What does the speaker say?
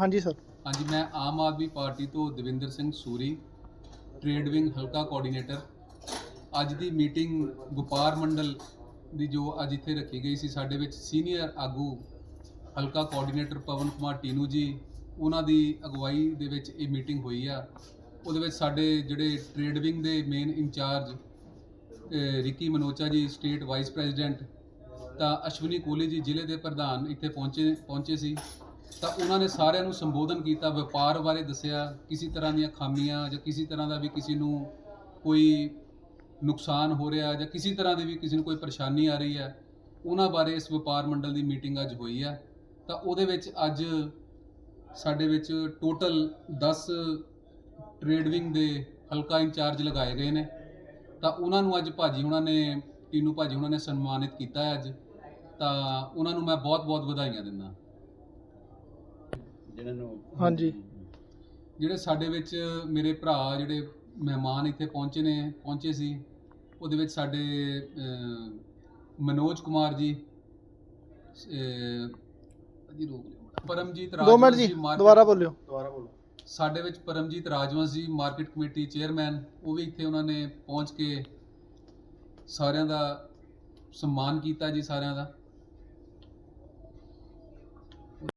ਹਾਂਜੀ ਸਰ ਹਾਂਜੀ, ਮੈਂ ਆਮ ਆਦਮੀ ਪਾਰਟੀ ਤੋਂ ਦਵਿੰਦਰ ਸਿੰਘ ਸੂਰੀ ਟ੍ਰੇਡ ਵਿੰਗ ਹਲਕਾ ਕੋਆਰਡੀਨੇਟਰ ਅੱਜ ਦੀ ਮੀਟਿੰਗ ਵਪਾਰ ਮੰਡਲ ਦੀ ਜੋ ਅੱਜ ਇੱਥੇ ਰੱਖੀ ਗਈ ਸੀ, ਸਾਡੇ ਵਿੱਚ ਸੀਨੀਅਰ ਆਗੂ ਹਲਕਾ ਕੋਆਰਡੀਨੇਟਰ ਪਵਨ ਕੁਮਾਰ ਟੀਨੂ ਜੀ, ਉਹਨਾਂ ਦੀ ਅਗਵਾਈ ਦੇ ਵਿੱਚ ਇਹ ਮੀਟਿੰਗ ਹੋਈ ਆ। ਉਹਦੇ ਵਿੱਚ ਸਾਡੇ ਜਿਹੜੇ ਟ੍ਰੇਡ ਵਿੰਗ ਦੇ ਮੇਨ ਇੰਚਾਰਜ ਅਹ, Ricky Manocha ji state vice president ਤਾਂ ਅਸ਼ਵਨੀ ਕੋਹਲੀ ਜੀ, ਜ਼ਿਲ੍ਹੇ ਦੇ ਪ੍ਰਧਾਨ ਇੱਥੇ ਪਹੁੰਚੇ ਪਹੁੰਚੇ ਸੀ। ਤਾਂ ਉਹਨਾਂ ਨੇ ਸਾਰਿਆਂ ਨੂੰ ਸੰਬੋਧਨ ਕੀਤਾ, ਵਪਾਰ ਬਾਰੇ ਦੱਸਿਆ, ਕਿਸੇ ਤਰ੍ਹਾਂ ਦੀਆਂ ਖਾਮੀਆਂ ਜਾਂ ਕਿਸੇ ਤਰ੍ਹਾਂ ਦਾ ਵੀ ਕਿਸੇ ਨੂੰ ਕੋਈ ਨੁਕਸਾਨ ਹੋ ਰਿਹਾ ਜਾਂ ਕਿਸੇ ਤਰ੍ਹਾਂ ਦੀ ਵੀ ਕਿਸੇ ਨੂੰ ਕੋਈ ਪਰੇਸ਼ਾਨੀ ਆ ਰਹੀ ਹੈ, ਉਹਨਾਂ ਬਾਰੇ ਇਸ ਵਪਾਰ ਮੰਡਲ ਦੀ ਮੀਟਿੰਗ ਅੱਜ ਹੋਈ ਹੈ। ਤਾਂ ਉਹਦੇ ਵਿੱਚ ਅੱਜ ਸਾਡੇ ਵਿੱਚ ਟੋਟਲ 10 ਟ੍ਰੇਡ ਵਿੰਗ ਦੇ ਹਲਕਾ ਇੰਚਾਰਜ ਲਗਾਏ ਗਏ ਨੇ। ਤਾਂ ਉਹਨਾਂ ਨੂੰ ਅੱਜ ਭਾਜੀ ਉਹਨਾਂ ਨੇ, ਟੀਨੂ ਭਾਜੀ ਉਹਨਾਂ ਨੇ ਸਨਮਾਨਿਤ ਕੀਤਾ ਹੈ ਅੱਜ। ਤਾਂ ਉਹਨਾਂ ਨੂੰ ਮੈਂ ਬਹੁਤ-ਬਹੁਤ ਵਧਾਈਆਂ ਦਿੰਦਾ। ਜਿਹਨਾਂ ਨੂੰ ਹਾਂਜੀ। ਜਿਹੜੇ ਸਾਡੇ ਵਿੱਚ ਮੇਰੇ ਭਰਾ ਜਿਹੜੇ ਮਹਿਮਾਨ ਇੱਥੇ ਪਹੁੰਚੇ ਨੇ ਪਹੁੰਚੇ ਸੀ ਉਹਦੇ ਵਿੱਚ ਸਾਡੇ ਅਹ, ਮਨੋਜ ਕੁਮਾਰ ਜੀ ਅਹ, ਜੀ ਰੋਕ ਲਿਓ ਮਾੜਾ। ਪਰਮਜੀਤ ਦੋ ਮਿੰਟ ਜੀ market- ਦੁਬਾਰਾ ਬੋਲਿਓ। ਦੁਬਾਰਾ ਬੋਲੋ। ਸਾਡੇ ਵਿੱਚ ਪਰਮਜੀਤ ਰਾਜਵੰਸ਼ ਜੀ ਮਾਰਕੀਟ ਕਮੇਟੀ ਚੇਅਰਮੈਨ ਉਹ ਵੀ ਇੱਥੇ ਉਹਨਾਂ ਨੇ ਪਹੁੰਚ ਕੇ ਸਾਰਿਆਂ ਦਾ ਸਨਮਾਨ ਕੀਤਾ ਜੀ ਸਾਰਿਆਂ ਦਾ।